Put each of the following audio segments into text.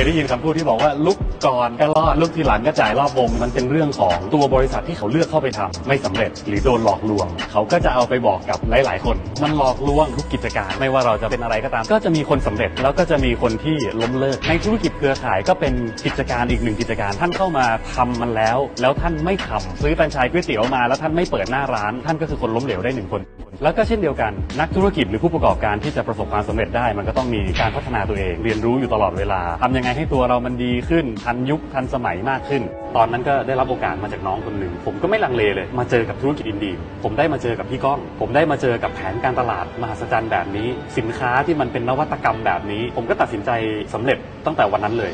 ยได้ยินคำพูดที่บอกว่าลุกก่อนก็รอดลุกทีหลังก็จ่ายรอบวง มันเป็นเรื่องของตัวบริษัทที่เขาเลือกเข้าไปทำไม่สำเร็จหรือโดนหลอกลวง เขาก็จะเอาไปบอกกับหลาย ๆ คนมันหลอกลวงทุกกิจการ ไม่ว่าเราจะเป็นอะไรก็ตาม ก็จะมีคนสำเร็จแล้วก็จะมีคนที่ล้มเลิกในธุรกิจเครือข่ายก็เป็นกิจการอีกหนึ่งกิจการ ท่านเข้ามาทำมันแล้ว แล้วท่านไม่ทำซื้อแฟรนไชส์ก๋วยเตี๋ยวมาแล้วท่านไม่เปิดหน้าร้าน ท่านก็คือคนล้มเหลวได้หนึ่งคน แล้วก็เช่นเดียวกัน นักธุรกิจหรือผู้ประกอบการที่จะประสบความสำเร็จได้ มันก็ต้องมีการพัฒนาตัวเอง เรียนรู้อยู่ตลอดเวลาทำยังไงให้ตัวเรามันดีขึ้นทนยุคทันสมัยมากขึ้น ตอนนั้นก็ได้รับโอกาสมาจากน้องคนหนึ่ง ผมก็ไม่ลังเลเลย มาเจอกับธุรกิจอินดีผมได้มาเจอกับพี่ก้อง ผมได้มาเจอกับแผนการตลาดมหัศจรรย์แบบนี้ สินค้าที่มันเป็นนวัตกรรมแบบนี้ ผมก็ตัดสินใจสำเร็จตั้งแต่วันนั้นเลย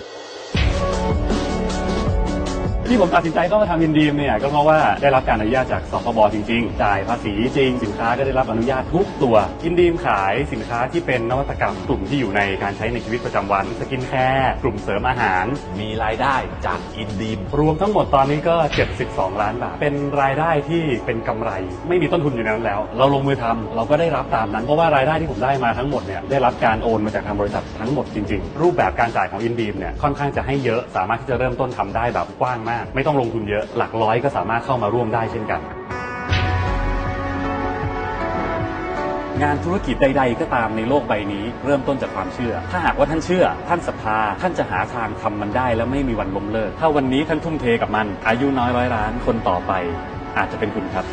ที่ผมตัดสินใจเข้ามาทำอินดีมเนี่ยก็เพราะว่าได้รับการอนุญาตจากสคบจริงๆ จ่ายภาษีจริง สินค้าก็ได้รับอนุญาตทุกตัวอินดีมขายสินค้าที่เป็นนวัตกรรมกลุ่มที่อยู่ในการใช้ในชีวิตประจำวัน สกินแคร์กลุ่มเสริมอาหาร มีรายได้จากอินดีม รวมทั้งหมดตอนนี้ก็ 72 ล้านบาท เป็นรายได้ที่เป็นกำไร ไม่มีต้นทุนอยู่ในนั้นแล้ว เราลงมือทำเราก็ได้รับตามนั้น เพราะว่ารายได้ที่ผมได้มาทั้งหมดเนี่ยได้รับการโอนมาจากทางบริษัททั้งหมดจริง ๆ รูปแบบการจ่ายของอินดีมเนี่ยค่อนข้างจะให้เยอะ สามารถที่จะเริ่มต้นทำได้แบบกว้างมากไม่ต้องลงทุนเยอะหลักร้อยก็สามารถเข้ามาร่วมได้เช่นกัน งานธุรกิจใด ๆ ก็ตามในโลกใบนี้ เริ่มต้นจากความเชื่อ ถ้าหากว่าท่านเชื่อ ท่านศรัทธาท่านจะหาทางทำมันได้แล้วไม่มีวันล้มเลิก ถ้าวันนี้ท่านทุ่มเทกับมัน อายุน้อยร้อยล้านคนต่อไป อาจจะเป็นคุณครับ